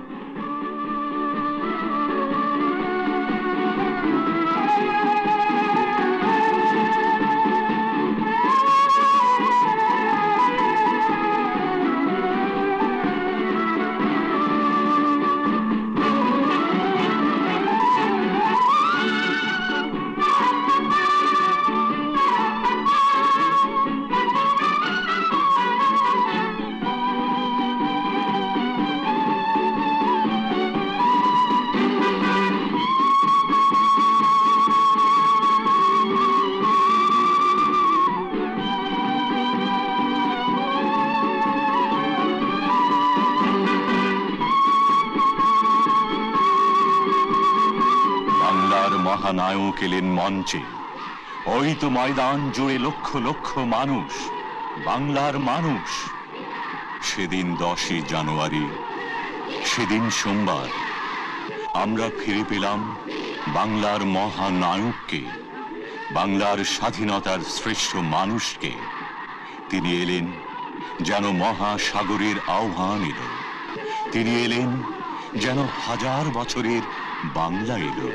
বাংলার মহানায়ক এলেন মঞ্চে। ওই তো ময়দান জুড়ে লক্ষ লক্ষ মানুষ, বাংলার মানুষ। সেদিন দশই জানুয়ারি, সেদিন সোমবার। আমরা ফিরে পেলাম বাংলার মহানায়ককে, বাংলার স্বাধীনতার শ্রেষ্ঠ মানুষকে। তিনি এলেন যেন মহাসাগরের আহ্বান এলো। তিনি এলেন যেন হাজার বছরের বাংলা এলো।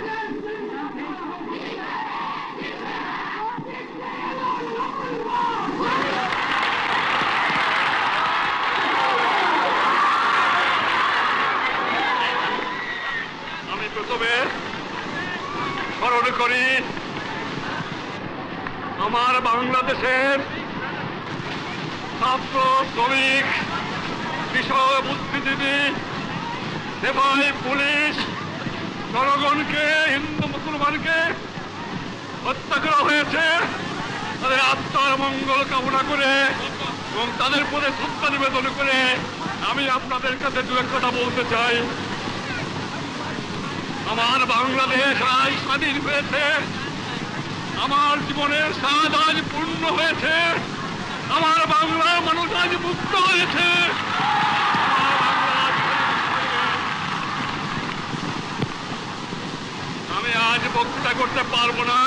প্রথমে স্মরণ করি, আমার বাংলাদেশের ছাত্র, শ্রমিক, কৃষক, বুদ্ধিজীবী, সেবাই, পুলিশ, জনগণকে, হিন্দু, মুসলমানকে হত্যা করা হয়েছে। তাদের আত্মার মঙ্গল কামনা করে এবং তাদের প্রতি শ্রদ্ধা নিবেদন করে আমি আপনাদের কাছে দু এক কথা বলতে চাই। আমার বাংলাদেশ আজ স্বাধীন হয়েছে। আমার জীবনের স্বাদ আজ পূর্ণ হয়েছে। আমার বাংলার মানুষ আজ মুক্ত হয়েছে। আমি আজ বক্তৃতা করতে পারব না।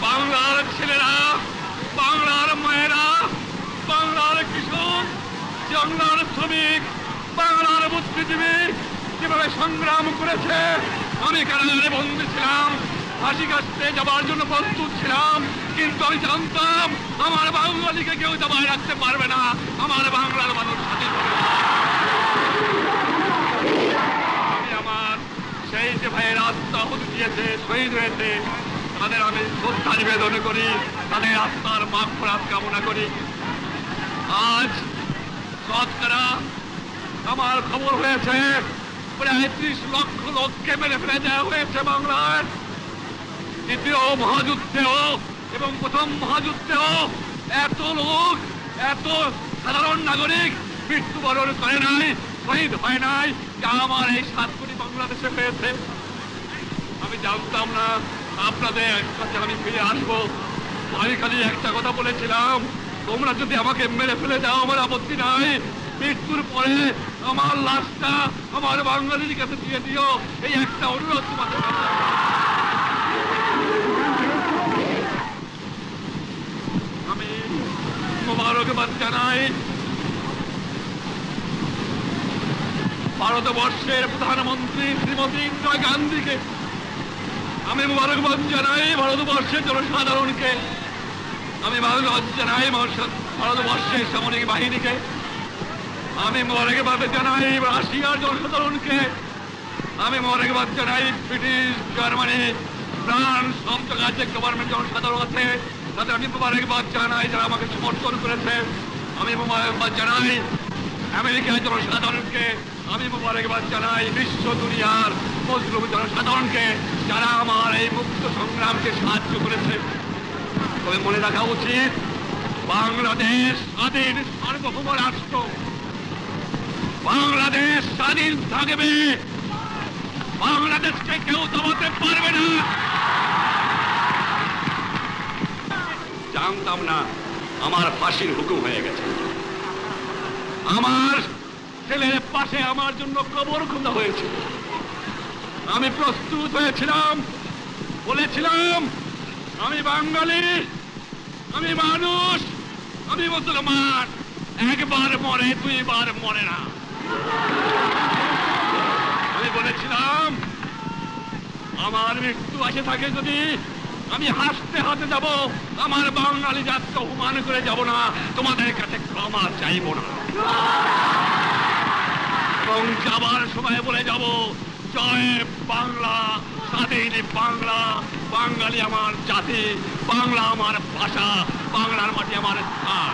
বাংলার ছেলেরা, বাংলার মায়েরা, বাংলার কৃষক, বাংলার শ্রমিক, বাংলার বুদ্ধিজীবী যেভাবে সংগ্রাম করেছে, আমি কারাগারে বন্দী ছিলাম, ফাঁসি কাটতে যাবার জন্য প্রস্তুত ছিলাম, কিন্তু আমি জানতাম আমার বাঙালিকে কেউ দাবায় রাখতে পারবে না, আমার বাংলার মানুষ স্বাধীন হবে আমি আমার সেই যে ভাইয়ের আত্মা হুদ দিয়েছে, শহীদ হয়েছে, তাদের আমি শ্রদ্ধা নিবেদন করি, তাদের আত্মার মাফ ফরাত কামনা করি। আজ শতকরা আমার খবর হয়েছে। প্রায় ত্রিশ লক্ষ লোককে মেরে ফেলে দেওয়া হয়েছে বাংলার। দ্বিতীয় মহাযুদ্ধেও এবং প্রথম মহাযুদ্ধেও এত লোক, এত সাধারণ নাগরিক মৃত্যুবরণ করে নাই, শহীদ হয় নাই, যা আমার এই সাত কোটি বাংলাদেশে হয়েছে। আমি জানতাম না, আপনাদের কাছে আমি ফিরে আসব। আমি খালি একটা কথা বলেছিলাম, তোমরা যদি আমাকে মেরে ফেলে দাও, আমার আপত্তি নাই। মৃত্যুর পরে আমার লাশটা আমার বাঙালির কাছে দিয়ে দিও। এই একটা অনুরোধ তোমাদের। আমি মোবারকবাদ জানাই ভারতবর্ষের প্রধানমন্ত্রী শ্রীমতী ইন্দিরা গান্ধীকে। আমি মোবারকবাদ জানাই ভারতবর্ষের জনসাধারণকে। আমি মোবারকবাদ জানাই ভারতবর্ষের সামরিক বাহিনীকে। আমি মোবারকবাদ জানাই রাশিয়ার জনসাধারণকে। আমি মোবারকবাদ জানাই ব্রিটিশ, জার্মানি, ফ্রান্স জায়গায় যে গভর্নমেন্ট জনসাধারণ আছে, তাদের আমি মোবারকবাদ জানাই, যারা আমাকে সমর্থন করেছে। আমি মোবারকবাদ জানাই আমেরিকার জনসাধারণকে। আমি মোবারকবাদ জানাই বিশ্ব দুনিয়ার মজলুম জনসাধারণকে, যারা আমার এই মুক্ত সংগ্রামকে সাহায্য করেছে। তবে মনে রাখা উচিত, বাংলাদেশ স্বাধীন সার্বভৌম রাষ্ট্র। বাংলাদেশ স্বাধীন থাকবে। বাংলাদেশকে কেউ দমাতে পারবে না। জানতাম না আমার ফাঁসির হুকুম হয়ে গেছে। আমার ছেলের পাশে আমার জন্য কবর খোঁজা হয়েছে। আমি প্রস্তুত হয়েছিলাম। বলেছিলাম, আমি বাঙালি, আমি মানুষ, আমি মুসলমান। একবার মরে, দুইবার মরে না। বলেছিলাম, আমার মৃত্যু আসে থাকে যদি আমি হাসতে হাতে যাব, আমার বাঙালি জাতকে অপমান করে যাব না, তোমাদের কাছে ক্ষমা চাইব না। এবং যাবার সময় বলে যাব, জয় বাংলা, স্বাধীন বাংলা, বাঙালি আমার জাতি, বাংলা আমার ভাষা, বাংলার মাটি আমার স্থান